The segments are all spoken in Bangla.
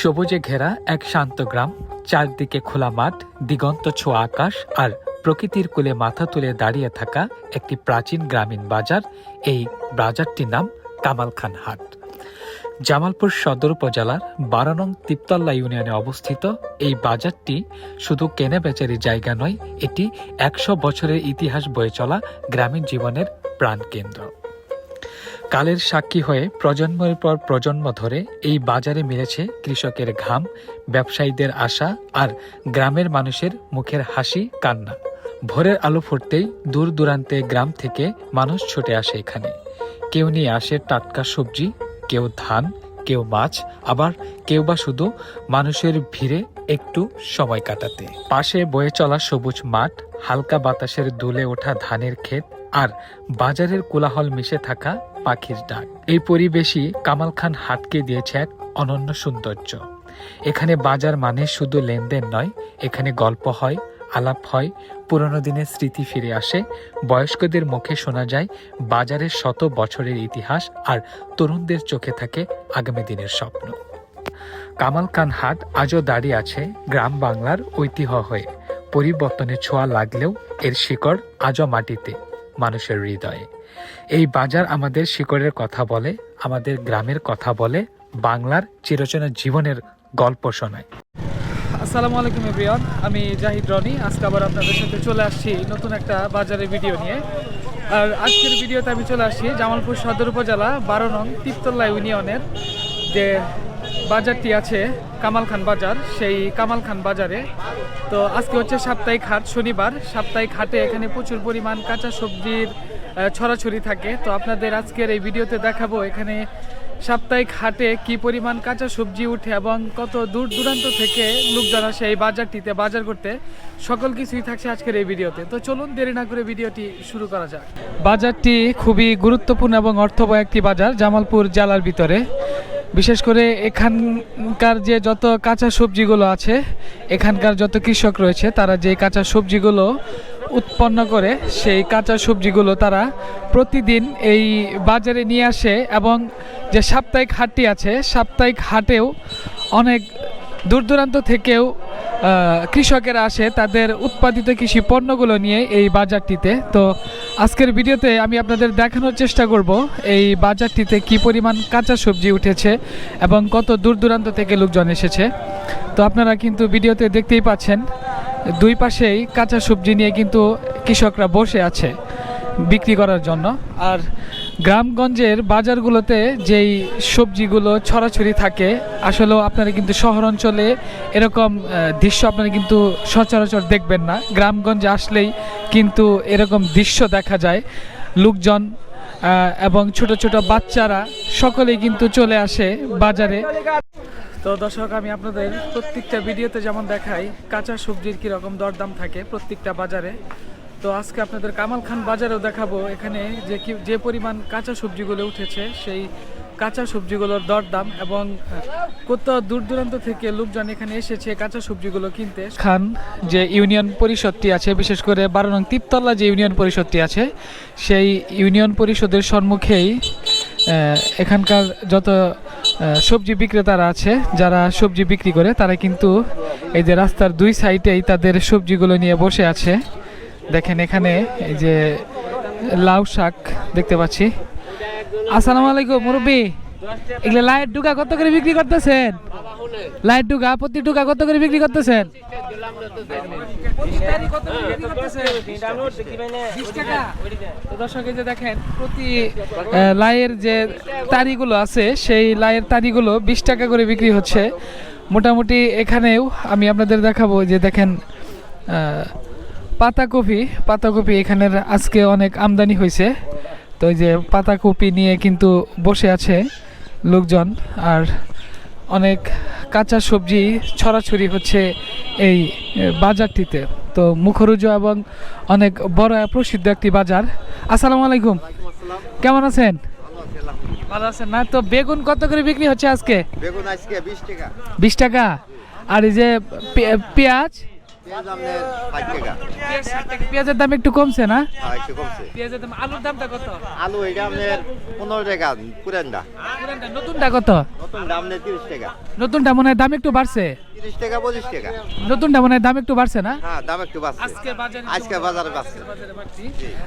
সবুজে ঘেরা এক শান্ত গ্রাম, চারদিকে খোলা মাঠ, দিগন্ত ছোঁয়া আকাশ আর প্রকৃতির কুলে মাথা তুলে দাঁড়িয়ে থাকা একটি প্রাচীন গ্রামীণ বাজার, এই বাজারটির নাম কামালখান হাট। জামালপুর সদর উপজেলার বারো নং তিপ্তল্লা ইউনিয়নে অবস্থিত এই বাজারটি শুধু কেনে বেচারি জায়গা নয়, এটি একশো বছরের ইতিহাস বয়ে চলা গ্রামীণ জীবনের প্রাণকেন্দ্র। কালের সাক্ষী হয়ে প্রজন্মের পর প্রজন্ম ধরে এই বাজারে মিলেছে কৃষকের ঘাম, ব্যবসায়ীদের আশা আর গ্রামের মানুষের মুখের হাসি, কান্না। ভোরের আলো ফুটতেই দূর দূরান্তে গ্রাম থেকে মানুষ ছুটে আসে এখানে। কেউ নিয়ে আসে টাটকা সবজি, কেউ ধান কেউ মাছ, আবার কেউ বা শুধু মানুষের ভিড়ে একটু সময় কাটাতে। পাশে বয়ে চলা সবুজ মাঠ, হালকা বাতাসের দুলে ওঠা ধানের ক্ষেত, আর বাজারের কোলাহল মিশে থাকা পাখির ডাক। এই পরিবেশই কামাল খান হাটকে দিয়েছে এক অনন্য সৌন্দর্য। এখানে বাজার মানে শুধু লেনদেন নয়, এখানে গল্প হয় আলাপ হয়, পুরনো দিনের স্মৃতি ফিরে আসে, বয়স্কদের মুখে শোনা যায় বাজারের শত বছরের ইতিহাস আর তরুণদের চোখে থাকে আগামী দিনের স্বপ্ন। কামাল খান হাট আজও দাঁড়িয়ে আছে গ্রাম বাংলার ঐতিহ্য হয়ে। পরিবর্তনে ছোঁয়া লাগলেও এর শিকড় আজও মাটিতে, মানুষের হৃদয়ে। এই বাজার আমাদের শিকড়ের কথা বলে, আমাদের গ্রামের কথা বলে, বাংলার চিরচেনা জীবনের গল্প শোনায়। আসসালামু আলাইকুম, এভরিওয়ান। আমি জাহিদ রনি। আজকে আবার আপনাদের সাথে চলে আসছি নতুন একটা বাজারের ভিডিও নিয়ে। আর আজকের ভিডিওতে আমি চলে আসছি জামালপুর সদর উপজেলা, বারো নং তিপ্তল্লা ইউনিয়নের যে বাজারটি আছে, কামাল খান বাজার। সেই কামাল খান বাজারে। তো আজকে হচ্ছে সাপ্তাহিক হাট, শনিবার। সাপ্তাহিক হাটে এখানে প্রচুর পরিমাণ কাঁচা সবজির ছড়াছড়ি থাকে। তো আপনাদের আজকের এই ভিডিওতে দেখাবো এখানে সাপ্তাহিক হাটে কি পরিমাণ কাঁচা সবজি উঠে এবং কত দূর দূরান্ত থেকে লোকজন আসে এই বাজারটিতে, বাজার করতে, সকল কিছুই থাকছে আজকের এই ভিডিওতে। তো চলুন দেরি না করে ভিডিওটি শুরু করা যাক। বাজারটি খুবই গুরুত্বপূর্ণ এবং অর্থবহ একটি বাজার জামালপুর জেলার ভিতরে। বিশেষ করে এখানকার যে যত কাঁচা সবজিগুলো আছে, এখানকার যত কৃষক রয়েছে, তারা যে কাঁচা সবজিগুলো উৎপন্ন করে, সেই কাঁচা সবজিগুলো তারা প্রতিদিন এই বাজারে নিয়ে আসে এবং যে সাপ্তাহিক হাটটি আছে, সাপ্তাহিক হাটেও অনেক দূর দূরান্ত থেকেও কৃষকেরা আসে, তাদের উৎপাদিত কৃষি পণ্যগুলো নিয়ে এই বাজারটিতে। তো আজকের ভিডিওতে আমি আপনাদের দেখানোর চেষ্টা করব এই বাজারটিতে কি পরিমাণ কাঁচা সবজি উঠেছে এবং কত দূর দূরান্ত থেকে লোকজন এসেছে। তো আপনারা কিন্তু ভিডিওতে দেখতেই পাচ্ছেন, দুই পাশেই কাঁচা সবজি নিয়ে কিন্তু কৃষকরা বসে আছে বিক্রি করার জন্য। আর গ্রামগঞ্জের বাজারগুলোতে যেই সবজিগুলো ছড়াছড়ি থাকে, আসলেও আপনারা কিন্তু শহর অঞ্চলে এরকম দৃশ্য আপনারা কিন্তু সচরাচর দেখবেন না। গ্রামগঞ্জে আসলেই কিন্তু এরকম দৃশ্য দেখা যায়। লোকজন এবং ছোট ছোট বাচ্চারা সকলেই কিন্তু চলে আসে বাজারে। তো দর্শক, আমি আপনাদের প্রত্যেকটা ভিডিওতে যেমন দেখাই, কাঁচা সবজির কীরকম দরদাম থাকে প্রত্যেকটা বাজারে। তো আজকে আপনাদের কামাল খান বাজারেও দেখাবো এখানে যে কি যে পরিমাণ কাঁচা সবজিগুলো উঠেছে, সেই কাঁচা সবজিগুলোর দরদাম এবং কত দূর দূরান্ত থেকে লোকজন এখানে এসেছে কাঁচা সবজিগুলো কিনতে। খান যে ইউনিয়ন পরিষদটি আছে, বিশেষ করে বারো নং তিপ্তলা যে ইউনিয়ন পরিষদটি আছে, সেই ইউনিয়ন পরিষদের সম্মুখেই এখানকার যত সবজি বিক্রেতারা আছে, যারা সবজি বিক্রি করে, তারা কিন্তু এই যে রাস্তার দুই সাইডেই তাদের সবজিগুলো নিয়ে বসে আছে। দেখেন এখানে এই যে লাউ শাক দেখতে পাচ্ছি। আসসালামু আলাইকুম, মুরব্বী। এগুলো লাইট ডুকা কত করে বিক্রি করতেছেন? লাইট ডুকা প্রতি ডুকা কত করে বিক্রি করতেছেন? দর্শক যে দেখেন, প্রতি লাইয়ের যে তারিগুলো আছে, সেই তারিগুলো বিশ টাকা করে বিক্রি হচ্ছে। মোটামুটি এখানেও আমি আপনাদের দেখাবো যে দেখেন পাতাকপি পাতাকপি এখানের আজকে অনেক আমদানি হয়েছে। তো এই যে পাতাকপি নিয়ে কিন্তু বসে আছে লোকজন আর অনেক কাঁচা সবজি ছড়াছড়ি হচ্ছে এই বাজারটিতে। তো মুখরুজ এবং অনেক বড় প্রসিদ্ধ একটি বাজার। আসসালামু আলাইকুম। কেমন আছেন? ভালো আছেন না তো বেগুন কত করে বিক্রি হচ্ছে আজকে? বেগুন আজকে বিশ টাকা। বিশ টাকা। আর এই যে পেঁয়াজ? পেঁয়াজের দাম একটু কমছে না? হ্যাঁ একটু কমছে। পেঁয়াজের দাম আলুর দামটা কত? আলু এটা আপনার পনেরো টাকা পুরানটা নতুনটা কত? নতুন দাম নেই তিরিশ টাকা। নতুনটা মনে হয় দাম একটু বাড়ছে। তিরিশ টাকা পঁচিশ টাকা। নতুনটা মনে হয় দাম একটু বাড়ছে না? হ্যাঁ দাম একটু বাড়ছে। আজকে বাজারে আজকে বাজারে বাড়ছে।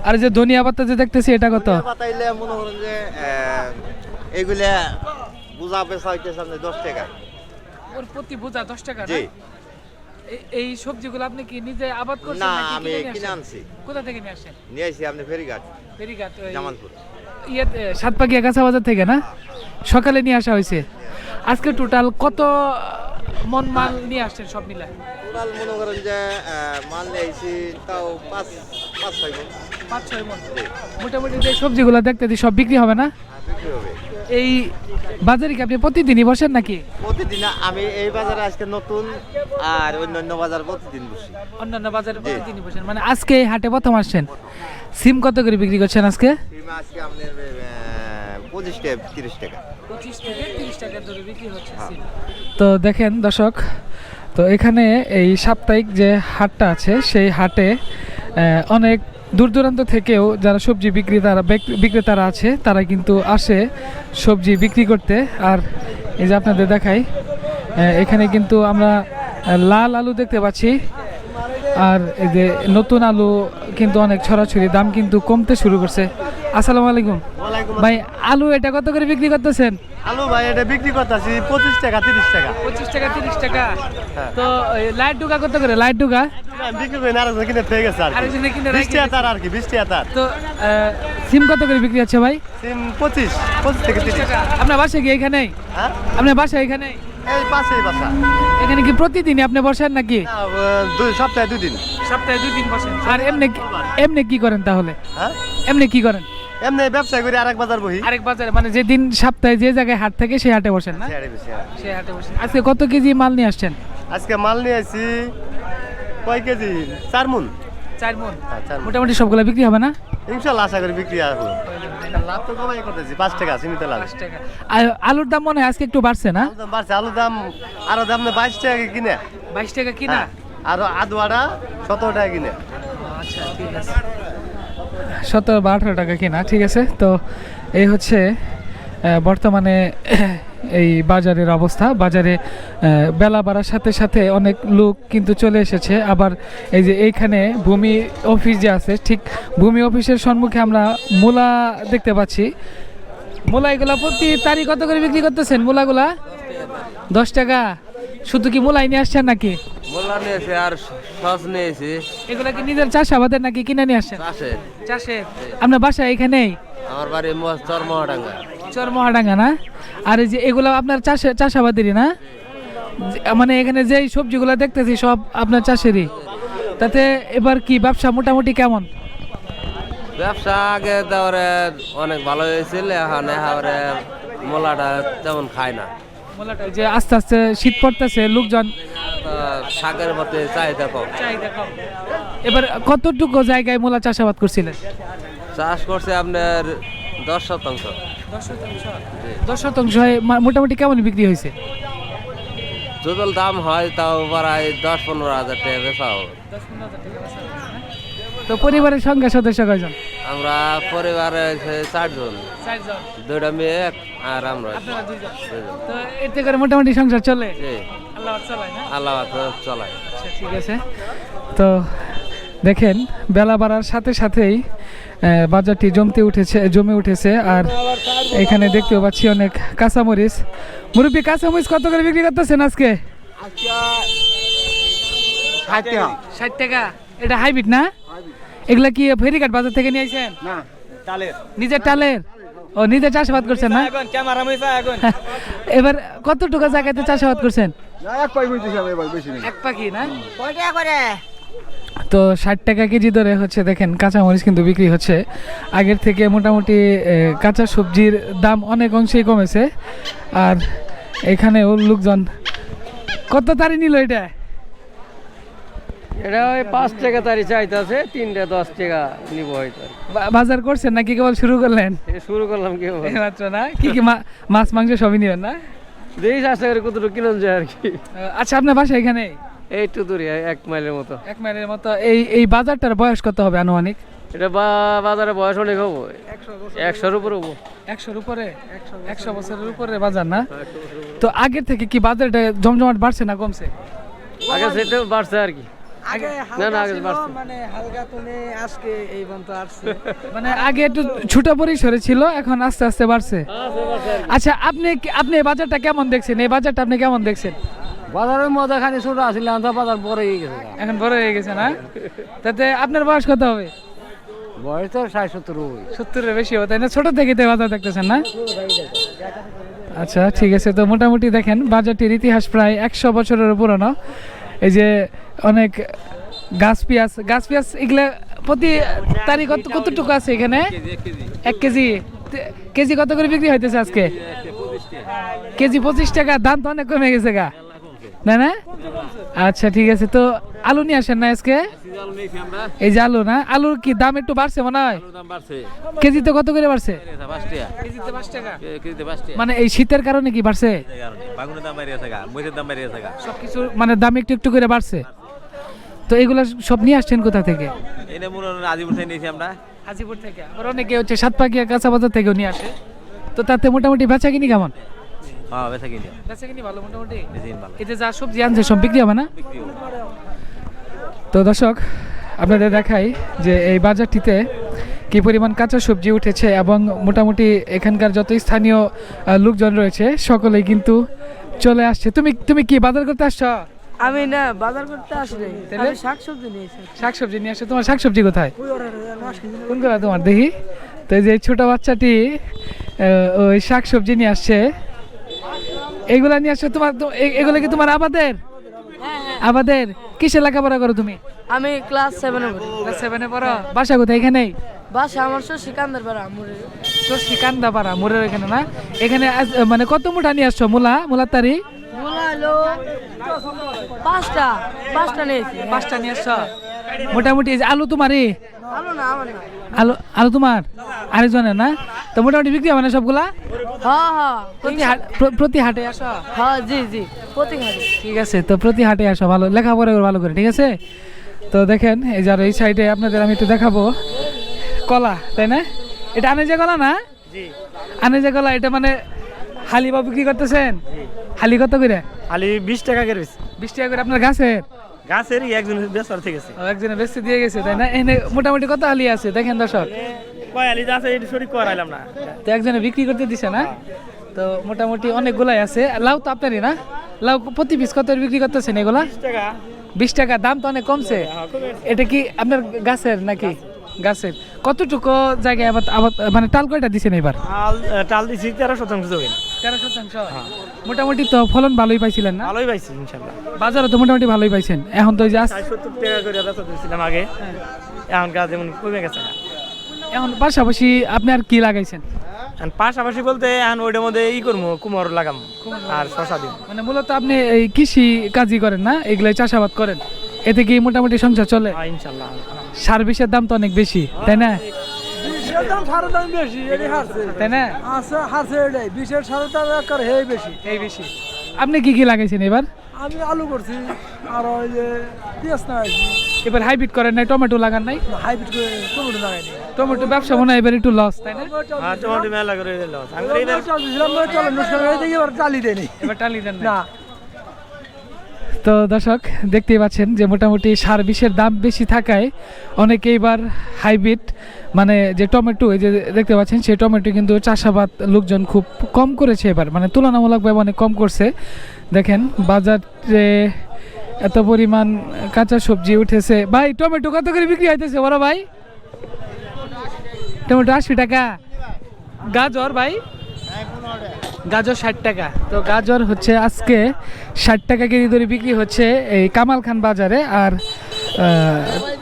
আর যে ধনিয়া পাতা যে দেখতেছি এটা কত? মনে করেন যে আহ, এগুলা বুঝা পেশা হইতেছে আপনার দশ টাকা। ওর প্রতি বোঝা দশ টাকা জি। এই সবজিগুলো আপনি কি নিজে আবাদ করছেন না আমি কিনে? আনছি। কোথা থেকে নিয়ে আসেন? নিয়ে আসি আপনি ফেরিঘাট। ফেরিঘাট জামালপুর। ইয়েতে সাতপাকি একাছা বাজার থেকে না? সকালে নিয়ে আসা হয়েছে। আজকে টোটাল কত মন মাল নিয়ে আসছেন সব মিলে টোটাল মনে করেন যে মাল নিয়ে আইছি তাও পাঁচ পাঁচ ছয় মণ পাঁচ ছয় মন। মোটামুটি যে সবজিগুলো দেখতেছি সব বিক্রি হবে না? হ্যাঁ, বিক্রি হবে। এই বাজারে কি আপনি প্রতিদিনই বসেন নাকি? প্রতিদিন আমি এই বাজারে আজকে নতুন আর অন্যান্য বাজার প্রতিদিন বসি। অন্যান্য বাজারে প্রতিদিনই বসেন। মানে আজকে এই হাটে প্রথম আসছেন। সিম কত করে বিক্রি করছেন আজকে? সিম আজকে আপনার পঁচিশ টাকা তিরিশ টাকা। পঁচিশ থেকে তিরিশ টাকা ধরে বিক্রি হচ্ছে হ্যাঁ। সিম। তো দেখেন দর্শক তো এখানে এই সাপ্তাহিক যে হাটটা আছে সেই হাটে অনেক দূর দূরান্ত থেকেও যারা সবজি বিক্রেতারা বিক্রেতারা আছে তারা কিন্তু আসে সবজি বিক্রি করতে। আর এই যে আপনাদের দেখাই এখানে কিন্তু আমরা লাল আলু দেখতে পাচ্ছি। আর এই যে নতুন আলু কিন্তু অনেক ছড়াছড়ি দাম কিন্তু কমতে শুরু করছে। আসসালামু আলাইকুম। ভাই আলু এটা কত করে বিক্রি করতেছেন? আলু ভাই এটা বিক্রি করতেছি পঁচিশ টাকা তিরিশ টাকা। পঁচিশ টাকা তিরিশ টাকা। তো এই লাইট ডুকা কত করে? লাইট ডুকা বিক্রি করি না আরেকজন কিনে থেকে গেছে আর কি। আরেকজনে বিশ টাকা তার আর কি বিশ টাকা তার তো আহ, সিম কত করে বিক্রি হচ্ছে ভাই? সিম পঁচিশ পঁচিশ থেকে তিরিশ। আপনার বাসা কি এখানেই? হ্যাঁ? আপনার বাসা এখানেই? এই পাশে বাসা। এখানে কি প্রতিদিনই আপনি বসেন নাকি? দুই সপ্তাহে দুই দিন সপ্তাহে দুই দিন বসেন। আর এমনি এমনি কি করেন তাহলে? হ্যাঁ? এমনি কি করেন? এমনি ব্যবসা করি আরেক বাজার বহি। আরেক বাজারে মানে যে দিন সপ্তাহে যে জায়গায় হাট থাকে সেই হাটে বসেন না। সেই হাটে বসেন। আজকে কত কেজি মাল নিয়ে আসছেন? আজকে মাল নিয়ে আসি কয় কেজি? চার মুন চার মন? হ্যাঁ, মোটামুটি সবগুলো বিক্রি হবে না? ইনশাল্লাহ আশা করি বিক্রি আর হবে। লাভ তো কমাই করতেছি পাঁচ টাকা সীমিত লাভ। টাকা। আলুর দাম মনে হয় আজকে একটু বাড়ছে না? দাম বাড়ছে আলুর দাম আরও দাম না বাইশ টাকা কিনে? বাইশ টাকা কিনা? হ্যাঁ আর আদুয়াটা সতেরো টাকা কিনে। আচ্ছা ঠিক আছে। সতেরো বা আঠারো টাকা কিনা ঠিক আছে। তো এই হচ্ছে বর্তমানে এই বাজারের অবস্থা। বাজারে বেলা বাড়ার সাথে সাথে অনেক লোক কিন্তু চলে এসেছে। আবার এই যে এইখানে ভূমি অফিস যে আছে ঠিক ভূমি অফিসের সম্মুখে আমরা মূলা দেখতে পাচ্ছি। মূলা এগুলা প্রতি তারিখ কত করে বিক্রি করতেছেন মূলাগুলা? দশ টাকা। শুধু কি মূলাই নিয়ে আসছেন নাকি? মোল্লা নিয়েছে আর সস নিয়েছি এগুলা কি নিজের চাষাবাদের নাকি কিনে নিয়ে চাষে আপনার বাসা এখানেই আমার বাড়ি চরমহাডাঙ্গা। চর মহাডাঙ্গা না? আর এই যে এগুলো আপনার চাষে চাষাবাদেরই না? মানে এখানে যেই সবজিগুলো দেখতেছি সব আপনার চাষেরই। তাতে এবার কি ব্যবসা মোটামুটি কেমন? ব্যবসা আগে তারপরে অনেক ভালো হয়েছিল এখন এবারে মোলাটা তেমন খায় না। মোলাটা যে আস্তে আস্তে শীত পড়তেছে লোকজন শাকের কম। চাহিদা কম। এবার কতটুকু জায়গায় মোলা চাষাবাদ করছিলেন? চাষ করছে আপনার দশ শতাংশ। দশ শতাংশ। হয়ে মোটামুটি কেমন বিক্রি হয়েছে? যদল দাম হয় তাও প্রায় দশ পনেরো হাজার টাকা বেচা হবে। তো পরিবারের সংখ্যা সদস্য কয়জন? আমরা পরিবারে চারজন। দুইটা মেয়ে আর আমরা। তো এতে করে মোটামুটি সংসার চলে? আল্লাহ চালায়। আচ্ছা ঠিক আছে। তো দেখেন বেলা বাড়ার সাথে সাথেই বাজারটি জমতে উঠেছে জমে উঠেছে আর এখানে দেখতেও পাচ্ছি অনেক কাঁচামরিচ। মুরব্বী কাঁচামরিচ কত করে বিক্রি করতেছেন আজকে? ষাট টাকা। এটা হাইব্রিড না? এগুলা কি ফেরিঘাট বাজার থেকে নিয়ে আসেন নিজের টালের? ও নিজে চাষাবাদ করছেন না? ক্যামেরা মিশা এখন। এবার কতটুকু জায়গাতে চাষাবাদ করছেন? এক পাই বুঝতেছি আমি এবার তো ষাট টাকা কেজি ধরে হচ্ছে দেখেন কাঁচামরিচ কিন্তু বিক্রি হচ্ছে। আগের থেকে মোটামুটি কাঁচা সবজির দাম অনেক অংশেই কমেছে। আর এখানেও লোকজন কত তারি নিল এটা? এটা ওই পাঁচ টাকা তারি চাইতেছে তিনটা দশ টাকা নিব হয়তো। বাজার করছেন নাকি কেবল শুরু করলেন? শুরু করলাম কি মাত্র না? কি কি মাছ মাংস সবই নিবেন না? দেখি চেষ্টা করে কতটুকু কিনুন যায় আর কি। আচ্ছা আপনার বাসা এখানে একটু দূরে এক মাইলের মতো। এক মাইলের মতো। এই এই বাজারটার বয়স কত হবে আনুমানিক? এটা বাজারে বয়স অনেক হব। একশোর উপরে হব। একশোর উপরে? একশো বছরের উপরে বাজার না? তো আগের থেকে কি বাজারটা জমজমাট বাড়ছে না কমছে? আগে সেটা বাড়ছে আর কি। না, না, আগে মানে হালকা তুলে আজকে এই পর্যন্ত আসছে। মানে আগে একটু ছোট পরিসরে ছিল এখন আস্তে আস্তে বাড়ছে। আচ্ছা আপনি আপনি এই বাজারটা কেমন দেখছেন? এই বাজারটা আপনি কেমন দেখছেন? বাজারের মধ্যে খানি ছোট আসলে আনতে বাজার বড় হয়ে গেছে। এখন বড় হয়ে গেছে না? তাতে আপনার বয়স কত হবে? বয়স তো ষাট সত্তর সত্তরের বেশি হবে তাই না? ছোট থেকে তো বাজার দেখতেছেন না? আচ্ছা ঠিক আছে তো মোটামুটি দেখেন বাজারটির ইতিহাস প্রায় একশো বছরের পুরনো। এই যে অনেক গাছ পেঁয়াজ গাছ পেঁয়াজ এগুলা প্রতি তারিখ কত কতটুকু আছে এখানে? এক কেজি কেজি। কত করে বিক্রি হইতেছে আজকে? কেজি পঁচিশ টাকা। দাম তো অনেক কমে গেছে গা। না না? আচ্ছা ঠিক আছে। তো আলু নিয়ে আসেন না আজকে? এই যে আলু না? আলুর কি দাম একটু বাড়ছে মনে হয়? কেজিতে কত করে বাড়ছে? মানে এই শীতের কারণে কি বাড়ছে? সবকিছু মানে দাম একটু একটু করে বাড়ছে। তো এগুলো সব নিয়ে আসছেন কোথা থেকে? এটা আজিপুর থেকে নিয়েছি আমরা। হাজিপুর থেকে। আবার অনেকে হচ্ছে সাতপাকিয়া কাঁচা বাজার থেকেও নিয়ে আসে। তো তাতে মোটামুটি বেচা কিনি কেমন? হ্যাঁ বেচা কিনি বেচা কিনি ভালো মোটামুটি? বেশি দিন ভালো। এতে যা সবজি আনছে সব বিক্রি হবে না? তো দর্শক আপনাদের দেখাই যে এই বাজারটিতে কি পরিমাণ কাঁচা সবজি উঠেছে এবং মোটামুটি এখানকার যত স্থানীয় লোকজন রয়েছে সকলেই কিন্তু চলে আসছে। তুমি তুমি কি বাজার করতে আসছো? আমি না বাজার করতে আসলে তাহলে? আমি শাকসবজি নিয়েছি শাকসবজি নিয়ে আসছে? তোমার শাকসবজি কোথায়? কোনগুলো তোমার? দেখি। তো এই যে ছোট বাচ্চাটি আহ, ওই শাকসবজি নিয়ে আসছে। এগুলা নিয়ে আসছে তোমার এগুলো কি তোমার আবাদের? আবাদের? কিসে লেখাপড়া করো তুমি? আমি ক্লাস সেভেনে পড়ি। ক্লাস সেভেনে পড়ো? বাসা কোথায়? এখানেই বাসা আমার তো সিকান্দার পাড়া আমুরে তো শ্রীকান্দা পাড়া মোড়ের এখানে না? এখানে মানে কত মুঠা নিয়ে আসছো? মুলা? মুলার তারি? বলা হলো পাঁচটা পাঁচটা নিয়েছি পাঁচটা নিয়ে আসছো? মোটামুটি আলু তোমারই আলো না আমার না আলু আলু তোমার? আরেকজনের না? তো মোটামুটি বিক্রি হবে না সবগুলা? হ্যাঁ হ্যাঁ। প্রতি হাট প্র- প্রতি হাটে আসো? হ্যাঁ জি জি। প্রতি ঘাড়ি ঠিক আছে তো প্রতি হাটে আসো ভালো লেখাপড়া করো ভালো করে ঠিক আছে? তো দেখেন এই যার এই সাইডে আপনাদের আমি একটু দেখাবো। কলা তাই না? এটা আনে যে কলা না? আনে যে কলা এটা মানে হালি বা বিক্রি করতেছেন? হালি কত করে? হালি বিশ টাকা করে বিশ টাকা করে আপনার গাছের? গাছেরই একজন বেসর থেকে গেছে। একজনে বেশি দিয়ে গেছে তাই না? এনে মোটামুটি কত আলি আছে দেখেন দর্শক? কয় আলি আছে এটা শরীর করাইলাম না তো একজনে বিক্রি করতে দিছে না? তো মোটামুটি অনেকগুলাই আছে। লাউ তো আপনারই না? লাউ প্রতি পিস কত বিক্রি করতেছেন এগুলা? বিশ টাকা। বিশ টাকা দাম তো অনেক কমছে। এটা কি আপনার গাছের নাকি? গাছের। কতটুকু জায়গায় আবার আবার মানে টাল কয়টা দিছেন এবার? টাল দিছি তেরো শতাংশ জমি। তেরো শতাংশ? মোটামুটি তো ফলন ভালোই পাইছিলেন না? ভালোই পাইছি ইনশাল্লাহ বাজারে তো মোটামুটি ভালোই পাইছেন। এখন তো ওই যে সত্তর টাকা করে বেচা দিয়েছিলাম আগে। এখন গাছ যেমন কমে গেছে। এখন পাশাপাশি আপনি আর কি লাগাইছেন? এখন পাশাপাশি বলতে এখন ওইটার মধ্যে ই করব কুমোর লাগাম আর শশা দিন মানে মূলত আপনি এই কৃষি কাজই করেন না? এগুলাই চাষাবাদ করেন। এতে কি মোটামুটি সংসার চলে? হ্যাঁ, ইনশাল্লাহ সার বিষের দাম তো অনেক বেশি তাই না? দাম সারের দাম বেশি এটি হারছে। তাই না? আছে হারছে এটাই। বিশের সারের দাম একবার হে বেশি। এই বেশি। আপনি কি কি লাগাইছেন এবার? আমি আলু করছি আর ওই যে পেঁয়াজ লাগাইছি। এবার হাইব্রিড করেন নাই টমেটো লাগান নাই? হাইব্রিড করে টমেটো লাগাইনি। টমেটো ব্যবসা মনে হয় এবার একটু লস তাই না? হ্যাঁ টমাটো মেলা করে লস দেখি এবার চালি দেয়নি। এবার টালি দেন না তো দর্শক, দেখতেই পাচ্ছেন যে মোটামুটি সার বিষের দাম বেশি থাকায় অনেকে এবার হাইব্রিড মানে যে টমেটো, এই যে দেখতে পাচ্ছেন সেই টমেটো কিন্তু চাষাবাদ লোকজন খুব কম করেছে এবার মানে তুলনামূলকভাবে অনেক কম করছে। দেখেন বাজারে এত পরিমাণ কাঁচা সবজি উঠেছে। ভাই, টমেটো কত করে বিক্রি হইতেছে? বড় ভাই। টমেটো আশি টাকা। গাজর ভাই। গাজর ষাট টাকা। তো গাজর হচ্ছে আজকে ষাট টাকা কেজি ধরে বিক্রি হচ্ছে এই কামাল খান বাজারে আর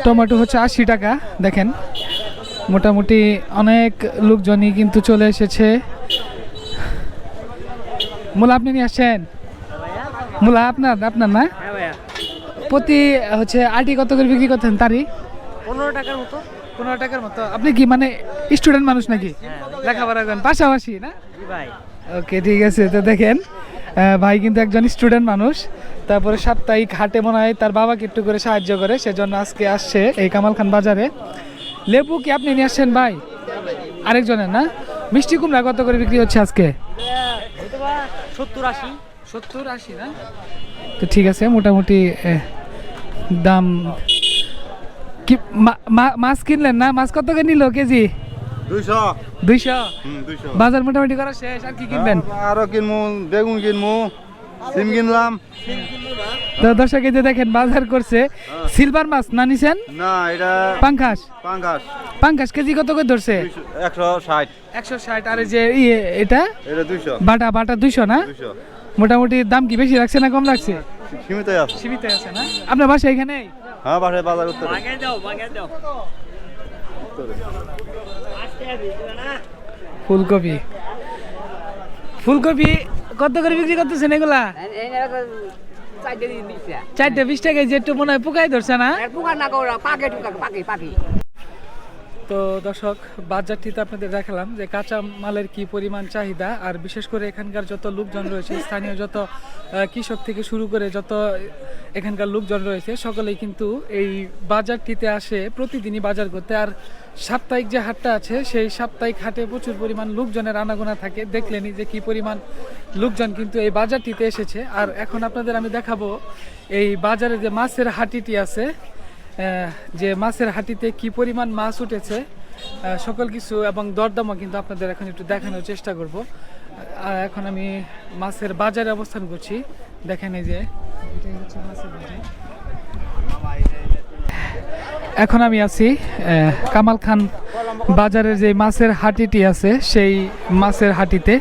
টমেটো হচ্ছে আশি টাকা দেখেন। মোটামুটি অনেক লোকজনই কিন্তু চলে এসেছে। মূলা আপনি নিয়ে আসছেন মূলা আপনার আপনার না? প্রতি হচ্ছে আটি কত করে বিক্রি করতেন তারই? পনেরো টাকার মতো। পনেরো টাকার মতো। আপনি কি মানে স্টুডেন্ট মানুষ নাকি? লেখাপড়া করেন পাশাপাশি না? ভাই। ওকে ঠিক আছে, তো দেখেন ভাই কিন্তু একজন স্টুডেন্ট মানুষ। তারপরে সাপ্তাহিক হাটে মনে হয় তার বাবাকে একটু করে সাহায্য করে, সেজন্য আজকে আসছে এই কামাল খান বাজারে। লেবু কি আপনি নিয়ে আসছেন ভাই? আরেকজনের না? মিষ্টি কুমড়া কত করে বিক্রি হচ্ছে আজকে? সত্তর আশি সত্তর আশি না? তো ঠিক আছে, মোটামুটি দাম কি মাছ কিনলেন না? মাছ কত করে নিল কেজি? দুইশো। বাজার মোটামুটি করা শেষ আর কি কিনবেন? আরও কিনবো বেগুন কিনবো সিম কিনলাম। তো দর্শক এই যে দেখেন বাজার করছে। সিলভার মাছ না নিছেন? না এটা পাঙ্কাস পাঙ্গাস। পাঙ্কাস কেজি কত করে ধরছে? একশো ষাট। একশো ষাট আর যে ইয়ে এটা? এটা দুইশো। বাটা বাটা দুইশো না? দুইশো। মোটামুটি দাম কি বেশি লাগছে না কম লাগছে সীমিত আছে। সীমিত আছে না? আপনার বাসা এখানে হ্যাঁ বাসায় বাজার করতে ফুলকপি। ফুলকপি কত করে বিক্রি করতেছেন এগুলা? চারটে বিশ টাকা যে একটু মনে হয় পোকাই ধরছে না? তো দর্শক, বাজারটিতে আপনাদের দেখালাম যে কাঁচা মালের কি পরিমাণ চাহিদা, আর বিশেষ করে এখানকার যত লোকজন রয়েছে, স্থানীয় যত কৃষক থেকে শুরু করে যত এখানকার লোকজন রয়েছে, সকলেই কিন্তু এই বাজারটিতে আসে প্রতিদিনই বাজার করতে। আর সাপ্তাহিক যে হাটটা আছে, সেই সাপ্তাহিক হাটে প্রচুর পরিমাণ লোকজনের আনাগোনা থাকে। দেখলেনই যে কি পরিমাণ লোকজন কিন্তু এই বাজারটিতে এসেছে। আর এখন আপনাদের আমি দেখাবো, এই বাজারে যে মাছের হাটিটি আছে যে মাছের হাটিতে কি পরিমাণ মাছ উঠেছে সকল কিছু এবং দরদামও কিন্তু আপনাদের এখন একটু দেখানোর চেষ্টা করব। এখন আমি মাছের বাজারে অবস্থান করছি। দেখেন এই যে। এখন আমি আছি কামাল খান বাজারের যে মাছের হাটিটি আছে, সেই মাছের হাটিতে।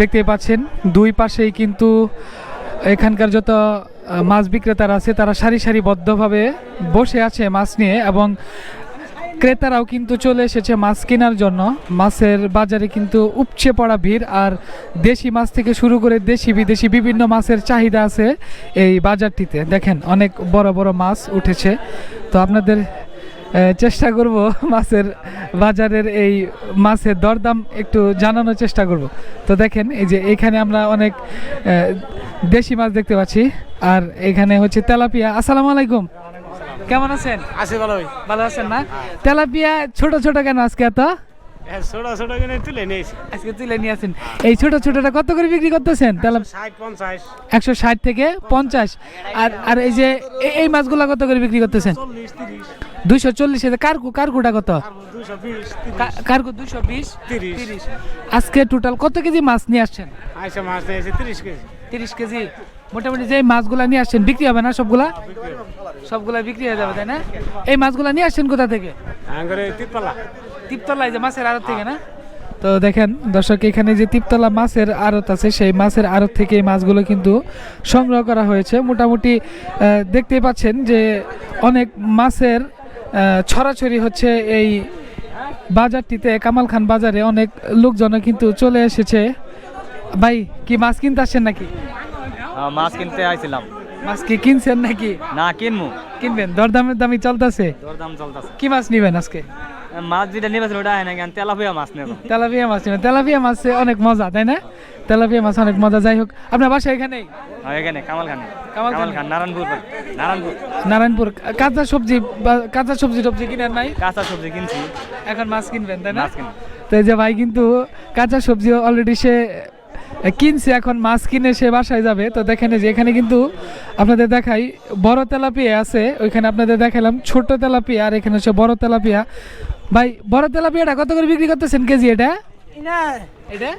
দেখতে পাচ্ছেন, দুই পাশেই কিন্তু এখানকার যত মাছ বিক্রেতারা আছে, তারা সারি সারিবদ্ধভাবে বসে আছে মাছ নিয়ে এবং ক্রেতারাও কিন্তু চলে এসেছে মাছ কেনার জন্য। মাছের বাজারে কিন্তু উপচে পড়া ভিড় আর দেশি মাছ থেকে শুরু করে দেশি বিদেশি বিভিন্ন মাছের চাহিদা আছে এই বাজারটিতে। দেখেন, অনেক বড় বড় মাছ উঠেছে। তো আপনাদের চেষ্টা করব মাছের বাজারের এই মাছের দরদাম একটু জানানোর চেষ্টা করব। তো দেখেন এই যে এখানে আমরা অনেক দেশি মাছ দেখতে পাচ্ছি। আর এখানে হচ্ছে তেলাপিয়া। আসসালামু আলাইকুম। কেমন আছেন? আছে ভালো। ভালো আছেন না? তেলাপিয়া ছোট ছোট কেন আজকে এত? ছোট ছোট কিনে তুলে নিয়েছি আজকে তুলে নিয়ে আসেন। এই ছোট ছোটটা কত করে বিক্রি করতেছেন? তেলা ষাট পঞ্চাশ। একশো ষাট থেকে পঞ্চাশ। আর আর এই যে এই মাছগুলা কত করে বিক্রি করতেছেন? দুইশো চল্লিশ কারকু কারকুটা কত? কার্গো দুশো বিশ? তিরিশ। আজকে টোটাল কত কেজি মাছ নিয়ে আসছেন? মাছ তিরিশ কেজি। তিরিশ কেজি। মোটামুটি যে মাছগুলা নিয়ে আসছেন বিক্রি হবে না সবগুলা? সবগুলা বিক্রি হয়ে যাবে তাই না? এই মাছগুলা নিয়ে আসছেন কোথা থেকে? তিরপালা। তিপতলায় যে মাছের আড়ত থেকে না? তো দেখেন দর্শক এখানে যে তিপতলা মাছের আড়ত আছে সেই মাছের আড়ত থেকে এই মাছগুলো কিন্তু সংগ্রহ করা হয়েছে। মোটামুটি দেখতেই পাচ্ছেন যে অনেক মাছের ছড়াছড়ি হচ্ছে এই বাজারটিতে। কামাল খান বাজারে অনেক লোকজন কিন্তু চলে এসেছে। ভাই কি মাছ কিনতে আসছেন নাকি? মাছ কিনতে আইছিলাম। মাছ কি কিনছেন নাকি? না কিনবো কিনবেন? দরদামের দামি চলতেছে। দরদাম চলতেছে। কি মাছ নিবেন আজকে? মাছ যেটা নিবেছিল ওটা হয় না কেন তেলাপিয়া মাছ নেব তেলাপিয়া মাছ নেব তেলাপিয়া মাছে অনেক মজা তাই না? তেলাপিয়া মাছ অনেক মজা। যাই হোক আপনার বাসা এখানেই? এখানে কামাল খান কামাল খান। নারায়ণপুর নারায়ণপুর। নারায়ণপুর। কাঁচা সবজি বা- কাঁচা সবজি টবজি কিনার নাই কাঁচা সবজি কিনছি। এখন মাছ কিনবেন তাই না? মাছ কিনবো। তো এই যে ভাই কিন্তু কাঁচা সবজি অলরেডি সে কিনছে এখন মাছ কিনে সে বাসায় যাবে। তো দেখেন যে এখানে কিন্তু আপনাদের দেখাই বড় তেলাপিয়া আছে ওইখানে আপনাদের দেখালাম ছোট তেলাপিয়া আর এখানে হচ্ছে বড় তেলাপিয়া। ভাই বড় তেলাপিয়াটা কত করে বিক্রি করতেছেন কেজি এটা? এটা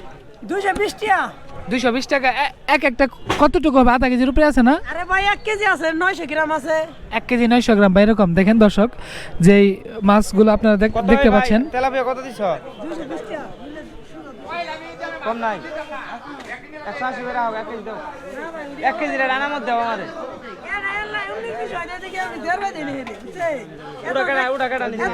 দুশো বিশ টাকা। দুইশো বিশ টাকা। এক একটা কতটুকু হবে? আধা কেজির উপরে আছে না? আরে ভাই এক কেজি আছে নয়শো গ্রাম আছে। এক কেজি নয়শো গ্রাম। বা এরকম। দেখেন দর্শক যেই মাছগুলো আপনারা দেখ- দেখতে পাচ্ছেন। তেলাপিয়া কত দিছ? কম নাই। একশো আশি করে হোক, এক কেজি দাও এক কেজি রান্নার মধ্যে দাও আমাদের। উড়া কাটা উড়া কাটা নিচে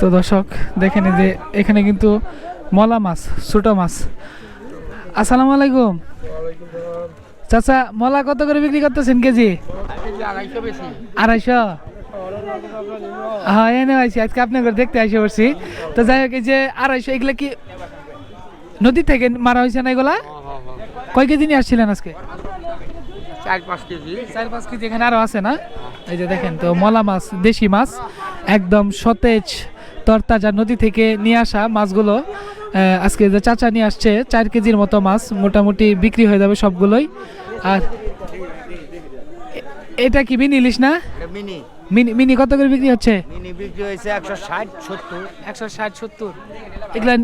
তো দর্শক দেখেন যে এখানে কিন্তু মলা মাছ ছোট মাছ। আসসালামু আলাইকুম। চাচা মলা কত করে বিক্রি করতেছেন কেজি? আড়াইশো? হ্যাঁ এনে আইছি আজকে আপনাকে দেখতে এসে পড়ছি। তো যাই হোক এই যে আড়াইশো এগুলা কি নদী থেকে মারা হয়েছে না এগুলা? কয় কেজি নিয়ে আসছিলেন আজকে? চার পাঁচ কেজি। চার পাঁচ কেজি এখানে আরও আছে না? এই যে দেখেন তো মলা মাছ দেশি মাছ একদম সতেজ তরতাজা নদী থেকে নিয়ে আসা মাছগুলো আজকে যে চাচা নিয়ে আসছে চার কেজির মতো মাছ মোটামুটি বিক্রি হয়ে যাবে সবগুলোই। আর এটা কি মিনি ইলিশ না? মিনি। মিনি মিনি কত করে বিক্রি হচ্ছে? মিনি বিক্রি হয়েছে একশো ষাট সত্তর। একশো ষাট সত্তর। এগুলা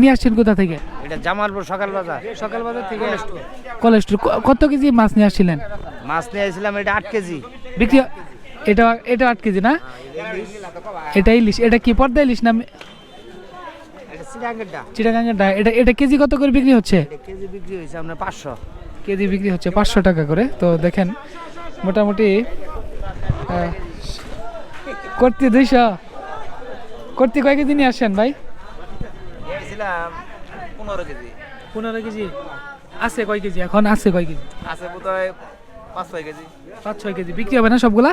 নিয়ে আসছেন কোথা থেকে? এটা জামালপুর সকাল বাজার। সকাল বাজার থেকে? কোলেস্ট্রল কত কেজি মাছ নিয়ে আসছিলেন? মাছ নিয়ে এসেছিলাম এটা আট কেজি। বিক্রি এটা এটা আট কেজি না? এটা ইলিশ। এটা কি পর্দা ইলিশ না চিটাগাঙ্গের ডা এটা এটা কেজি কত করে বিক্রি হচ্ছে? কেজি বিক্রি হয়েছে আপনার পাঁচশো। কেজি বিক্রি হচ্ছে পাঁচশো টাকা করে। তো দেখেন মোটামুটি আহ, করতে দুইশো। করতে কয় কেজি নিয়ে আসছেন ভাই? পনেরো কেজি। পনেরো কেজি? আছে কয় কেজি? এখন আছে কয় কেজি? আছে বোধহয় পাঁচ ছয় কেজি। পাঁচ ছয় কেজি। বিক্রি হবে না সবগুলা?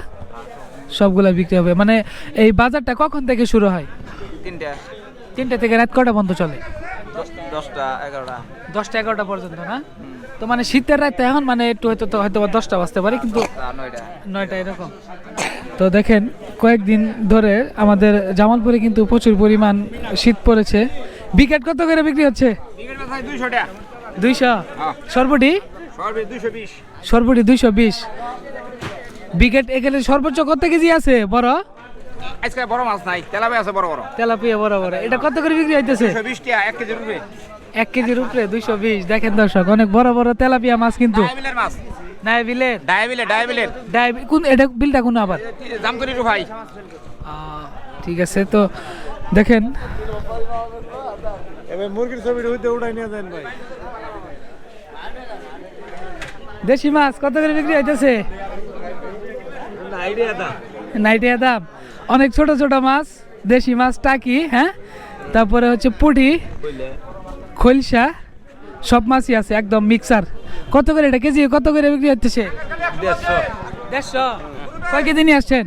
সবগুলা বিক্রি হবে। মানে এই বাজারটা কখন থেকে শুরু হয়? তিনটা। তিনটা থেকে রাত কটা বন্ধ চলে? দশ দশটা এগারোটা। দশটা এগারোটা পর্যন্ত না? তো মানে শীতের রাতে এখন মানে একটু হয়তো হয়তো দশটা বাজতে পারে কিন্তু নয়টা। নয়টা এরকম। তো দেখেন কয়েকদিন ধরে আমাদের জামালপুরে কিন্তু প্রচুর পরিমাণ শীত পড়েছে। বিকেট কত করে বিক্রি হচ্ছে? দুইশো সর্বটি? দুইশো বিশ। সর্বটি দুইশো বিশ। বিকেট এখানে সর্বোচ্চ কত কেজি আছে বড়? আজকে বড় মাছ নাই তেলাপে আছে বড় বড়। তেলাপিয়া বড় বড়। এটা কত করে বিক্রি হইতেছে? দুইশো বিশ টাকা এক কেজি রুপে এক কেজির উপরে দুইশো বিশ। দেখেন দর্শক অনেক বড় বড় তেলাপিয়া মাছ কিন্তু। মাছ। ডায়াবিলের কোন এটা বিলটা কোন আবার? ভাই ঠিক আছে তো দেখেন। এবার মুরগির ছবিটা হইতে উঠাই নিয়ে যান ভাই। দেশি মাছ কত করে বিক্রি হইতেছে? নাইটিয়া দাম। অনেক ছোট ছোট মাছ দেশি মাছ টাকি হ্যাঁ? তারপরে হচ্ছে পুঁটি খৈলসা সব মাছই আছে একদম মিক্সার কত করে এটা কেজি? কত করে বিক্রি হচ্ছে দেড়শো। কয় কেজি নিয়ে আসছেন?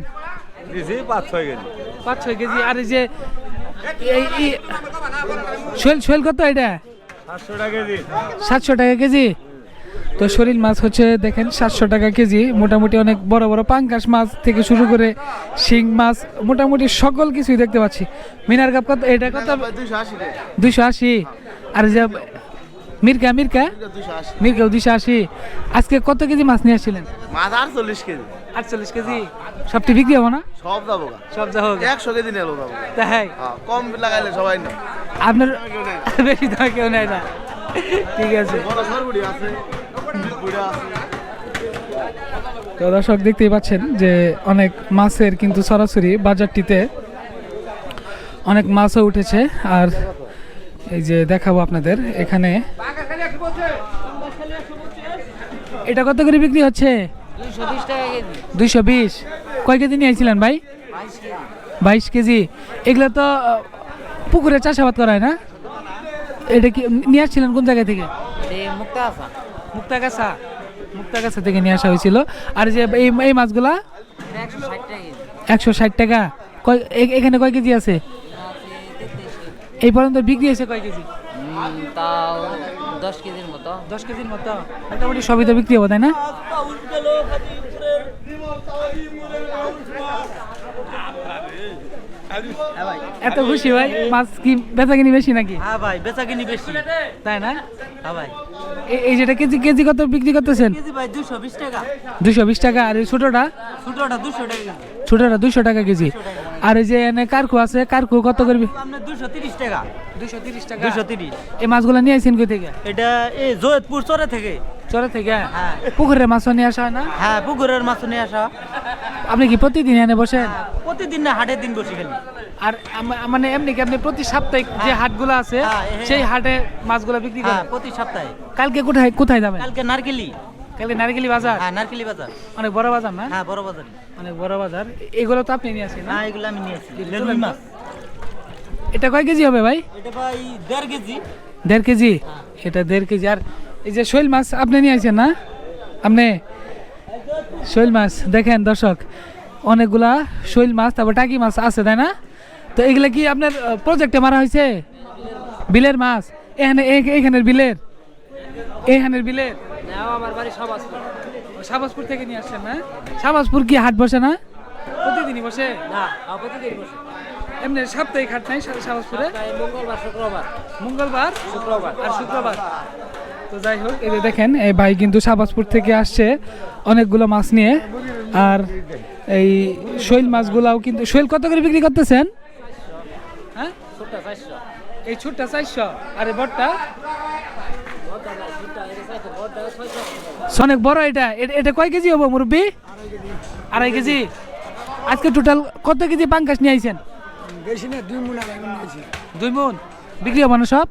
পাঁচ ছয় কেজি। পাঁচ ছয় কেজি। আর এই যে শোল শোল কত এটা? সাতশো টাকা কেজি। সাতশো টাকা কেজি? তো শরীর মাছ হচ্ছে দেখেন সাতশো টাকা কেজি। মোটামুটি অনেক বড় বড় পাঙ্কাশ মাছ থেকে শুরু করে শিং মাছ মোটামুটি সকল কিছুই দেখতে পাচ্ছি। মিনার কাপ কত এটা কত? দুইশো আশি আর যে মির্কা মির্কা মির্কা দুইশো আশি। আজকে কত কেজি মাছ নিয়ে আসছিলেন? মাছ আর চল্লিশ কেজি। আটচল্লিশ কেজি? সবটি বিক্রি হব না? সব যাব সব যা হোক একশো কেজি নিয়ে যাব। তাই? হ্যাঁ, কম লাগাইলে সবাই না আপনার বেশি দাম কেউ নেয় না। ঠিক আছে। তো দর্শক দেখতেই পাচ্ছেন যে অনেক মাছের কিন্তু সরাসরি বাজারটিতে অনেক মাছও উঠেছে। আর এই যে দেখাবো আপনাদের এখানে এটা কত করে বিক্রি হচ্ছে? দুইশো বিশ। কয় কেজি নিয়ে আইছিলেন ভাই? বাইশ কেজি। এগুলো তো পুকুরে চাষাবাদ করা হয় না? এটা কি, নিয়ে আসছিলেন কোন জায়গা থেকে? মুক্তাগাছা। মুক্তাগাছা থেকে নিয়ে আসা হয়েছিল। আর যে এই এই মাছগুলা? একশো ষাট টাকা। এখানে কয় কেজি আছে? এই পর্যন্ত বিক্রি হয়েছে কয় কেজি? তাও দশ কেজির মতো। দশ কেজির মতো। মোটামুটি সবই তো বিক্রি হবে তাই না? এত খুশি ভাই? মাছ কি বেচা কিনি বেশি নাকি? হ্যাঁ ভাই বেচা কিনি বেশি। তাই না? হ্যাঁ ভাই। এই যেটা কেজি কেজি কত বিক্রি করতেছেন? কেজি ভাই দুশো বিশ টাকা। দুশো বিশ টাকা। আর এই ছোটটা? ছোটটা দুশো টাকা ছোটটা দুশো টাকা কেজি। আর এই যে এনে কারকু আছে কারকু কত করবি আপনার দুশো তিরিশ টাকা। দুশো তিরিশ টাকা। দুশো তিরিশ। এই মাছগুলো নিয়ে আসছেন কই থেকে? এটা এই জয়তপুর চরে থেকে। চরে থেকে? হ্যাঁ। পুকুরের নিয়ে আসা হয় না? হ্যাঁ পুকুরের মাছ নিয়ে আসা। আপনি কি প্রতিদিন এনে বসেন? প্রতিদিন না হাটের দিন বসে খালি। আর মানে এমনি কি আপনি প্রতি সাপ্তাহিক যে হাটগুলো আছে হ্যাঁ, হ্যাঁ। সেই হাটে মাছগুলো বিক্রি হ্যাঁ করেন? প্রতি সপ্তাহে। কালকে কোথায় কোথায় যাবেন? কালকে নারকেলি। কালকে নারকেলি বাজার? হ্যাঁ নারকেলি বাজার। অনেক বড় বাজার না? হ্যাঁ বড় বাজার অনেক বড় বাজার। এগুলো তো আপনি নিয়ে আসেন না? হ্যাঁ এগুলো আমি তো। মাছ। এটা কয় কেজি হবে ভাই? এটা ভাই দেড় কেজি। দেড় কেজি? এটা দেড় কেজি। আর এই যে শৈল মাছ আপনি নিয়ে আসেন না? আপনি? শৈল মাছ দেখেন দর্শক অনেকগুলা শৈল মাছ তারপর টাকি মাছ আছে তাই না? তো এগুলা কি আপনার প্রজেক্টে মারা হয়েছে? বিলের মাছ। এখানে এখানের বিলের? এখানের বিলের? আমার বাড়ি সবাসপুর শাহবাজপুর থেকে নিয়ে আসছেন না শাহবাজপুর কি হাট বসে না? প্রতিদিনই বসে? না প্রতিদিন বসে। এমনি সাপ্তাহিক হাট নাই তাই মঙ্গলবার শুক্রবার। মঙ্গলবার? শুক্রবার। আর শুক্রবার? তো যাই হোক এই যে দেখেন এই ভাই কিন্তু শাহবাজপুর থেকে আসছে অনেকগুলো মাছ নিয়ে। আর এই শৈল মাছগুলাও কিন্তু শৈল কত করে বিক্রি করতেছেন? হ্যাঁ? এই ছুটটা চারশো। আর বড়টা? অনেক বড় এটা। এটা কয় কেজি হব মুরব্বী? আড়াই কেজি। আজকে টোটাল কত কেজি পাঙ্কাশ নিয়ে আইছেন? বেশি না দুই মুন আড়াই মুন নিয়েছি। দুই মন বিক্রি হবে না সব?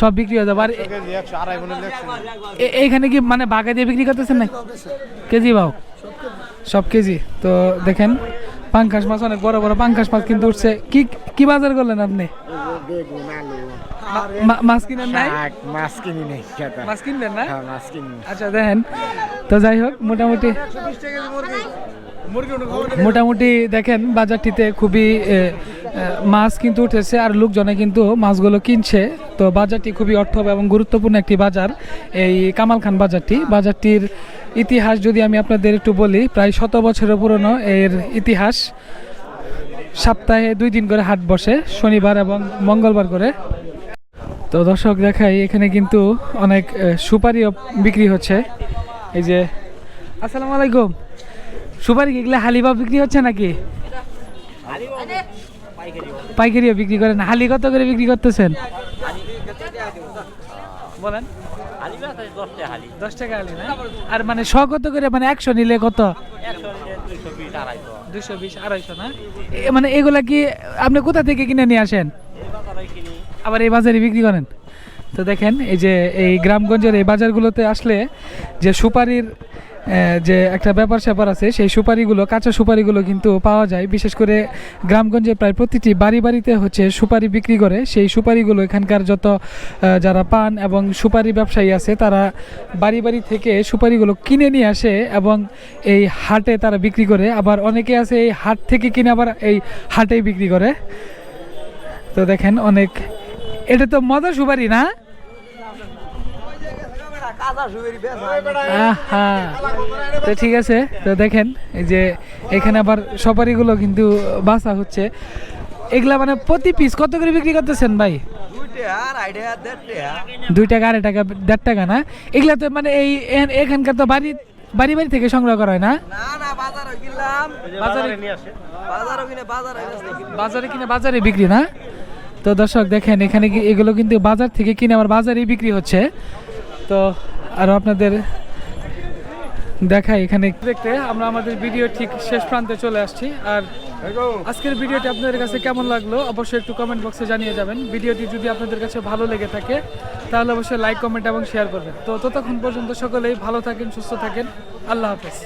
সব বিক্রি হয়ে যাবে। আর মনে এইখানে কি মানে বাগা দিয়ে বিক্রি করতেছেন না কেজি বাও সব কেজি। তো দেখেন পাঙ্কাশ মাছ অনেক বড় বড় পাঙ্কাশ মাছ কিন্তু উঠছে। কি কি বাজার করলেন আপনি? মাছ কিনেন নাই? মাছ কিনি নেই মাছ কিনবেন না হ্যাঁ মাছ কিনি আচ্ছা দেখেন। তো যাই হোক মোটামুটি মোটামুটি দেখেন বাজারটিতে খুবই মাছ কিন্তু উঠেছে আর লোকজনে কিন্তু মাছগুলো কিনছে। তো বাজারটি খুবই অর্থব এবং গুরুত্বপূর্ণ একটি বাজার। এই কামাল খান বাজারটি। বাজারটির ইতিহাস যদি আমি আপনাদের একটু বলি, প্রায় শত বছরের পুরনো এর ইতিহাস। সপ্তাহে দুই দিন করে হাট বসে, শনিবার এবং মঙ্গলবার করে। তো দর্শক দেখাই, এখানে কিন্তু অনেক সুপারিও বিক্রি হচ্ছে। এই যে, আসসালামু আলাইকুম। সুপারি কি হালিবা বিক্রি হচ্ছে নাকি? পাইকারিও বিক্রি করেন। হালি কত করে বিক্রি করতেছেন? বলেন। দশ টাকা হালি, না? আর মানে শ কত করে? মানে একশো নিলে কত? দুশো বিশ, আড়াইশো, না? মানে এগুলা কি আপনি কোথা থেকে কিনে নিয়ে আসেন? আবার এই বাজারে বিক্রি করেন? তো দেখেন, এই যে এই গ্রামগঞ্জের এই বাজারগুলোতে আসলে যে সুপারির যে একটা ব্যাপার স্যাপার আছে, সেই সুপারিগুলো, কাঁচা সুপারিগুলো কিন্তু পাওয়া যায়। বিশেষ করে গ্রামগঞ্জে প্রায় প্রতিটি বাড়ি বাড়িতে হচ্ছে সুপারি বিক্রি করে। সেই সুপারিগুলো এখানকার যত যারা পান এবং সুপারি ব্যবসায়ী আছে, তারা বাড়ি বাড়ি থেকে সুপারিগুলো কিনে নিয়ে আসে এবং এই হাটে তারা বিক্রি করে। আবার অনেকে আছে এই হাট থেকে কিনে আবার এই হাটেই বিক্রি করে। তো দেখেন অনেক, এটা তো মজা সুপারি না? তো ঠিক আছে, তো দেখেন, এই যে এখানে আবার সপারিগুলো কিন্তু বাসা হচ্ছে। এগুলা মানে প্রতি পিস কত করে বিক্রি করতেছেন ভাই? দুই টাকা, আড়াই টাকা, দেড় টাকা না? এগুলা তো মানে এই এখানকার তো বাড়ি বাড়ি বাড়ি থেকে সংগ্রহ করা হয় না? বাজারে বাজারে কিনে বাজারে বিক্রি না? তো দর্শক দেখেন, এখানে এগুলো কিন্তু বাজার থেকে কিনে আবার বাজারেই বিক্রি হচ্ছে। তো আরও আপনাদের দেখাই এখানে। দেখতে, আমরা আমাদের ভিডিও ঠিক শেষ প্রান্তে চলে আসছি। আর আজকের ভিডিওটি আপনাদের কাছে কেমন লাগল অবশ্যই একটু কমেন্ট বক্সে জানিয়ে যাবেন। ভিডিওটি যদি আপনাদের কাছে ভালো লেগে থাকে, তাহলে অবশ্যই লাইক কমেন্ট এবং শেয়ার করবেন। তো ততক্ষণ পর্যন্ত সকলেই ভালো থাকেন, সুস্থ থাকেন। আল্লাহ হাফেজ।